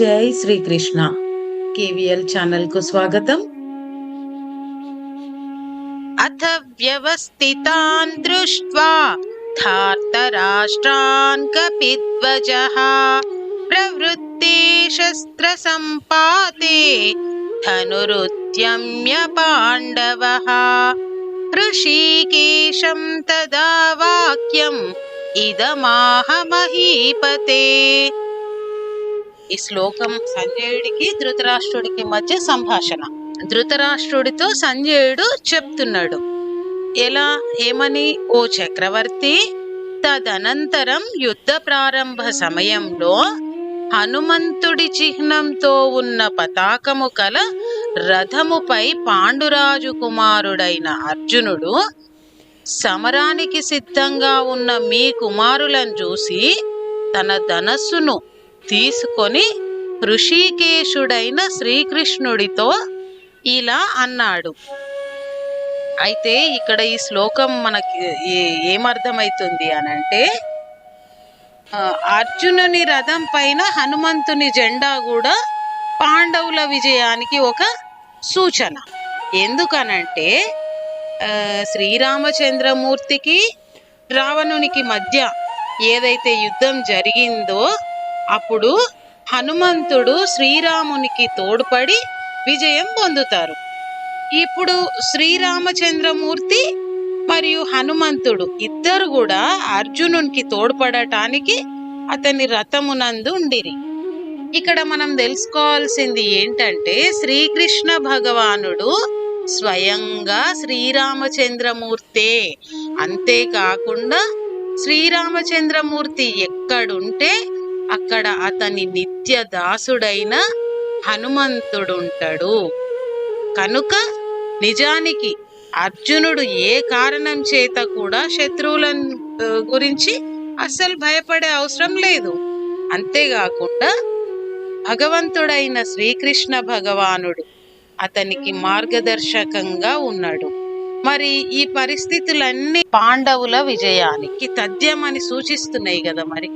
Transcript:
జై శ్రీకృష్ణ. కేవీఎల్ ఛానల్కు స్వాగతం. అథ వ్యవస్థితాన్ దృష్ట్వా ధార్తరాష్ట్రాన్ కపిధ్వజః ప్రవృత్తే శస్త్ర సంపాతే ధనురుద్యమ్య పాండవః ఋషికేశం తదా వాక్యం ఇదమాహ మహీపతే ఈ శ్లోకం సంజయుడికి ధృతరాష్ట్రుడికి మధ్య సంభాషణ. ధృతరాష్ట్రుడితో సంజయుడు చెప్తున్నాడు. ఎలా? ఏమని? ఓ చక్రవర్తి తదనంతరం యుద్ధ ప్రారంభ సమయంలో హనుమంతుడి చిహ్నంతో ఉన్న పతాకము కల రథముపై పాండురాజు కుమారుడైన అర్జునుడు సమరానికి సిద్ధంగా ఉన్న మీ కుమారులను చూసి తన ధనస్సును తీసుకొని ఋషికేశుడైన శ్రీకృష్ణుడితో ఇలా అన్నాడు. అయితే ఇక్కడ ఈ శ్లోకం మనకి ఏమర్థమవుతుంది అనంటే అర్జునుని రథం పైన హనుమంతుని జెండా కూడా పాండవుల విజయానికి ఒక సూచన. ఎందుకనంటే శ్రీరామచంద్రమూర్తికి రావణునికి మధ్య ఏదైతే యుద్ధం జరిగిందో అప్పుడు హనుమంతుడు శ్రీరామునికి తోడ్పడి విజయం పొందుతారు. ఇప్పుడు శ్రీరామచంద్రమూర్తి మరియు హనుమంతుడు ఇద్దరు కూడా అర్జునునికి తోడ్పడటానికి అతని రథమునందు ఉండిరి. ఇక్కడ మనం తెలుసుకోవాల్సింది ఏంటంటే శ్రీకృష్ణ భగవానుడు స్వయంగా శ్రీరామచంద్రమూర్తే. అంతేకాకుండా శ్రీరామచంద్రమూర్తి ఎక్కడుంటే అక్కడ అతని నిత్య దాసుడైన హనుమంతుడుంటాడు కనుక నిజానికి అర్జునుడు ఏ కారణం చేత కూడా శత్రువుల గురించి అస్సలు భయపడే అవసరం లేదు. అంతేకాకుండా భగవంతుడైన శ్రీకృష్ణ భగవానుడు అతనికి మార్గదర్శకంగా ఉన్నాడు. మరి ఈ పరిస్థితులన్నీ పాండవుల విజయానికి తథ్యమని సూచిస్తున్నాయి కదా మరి.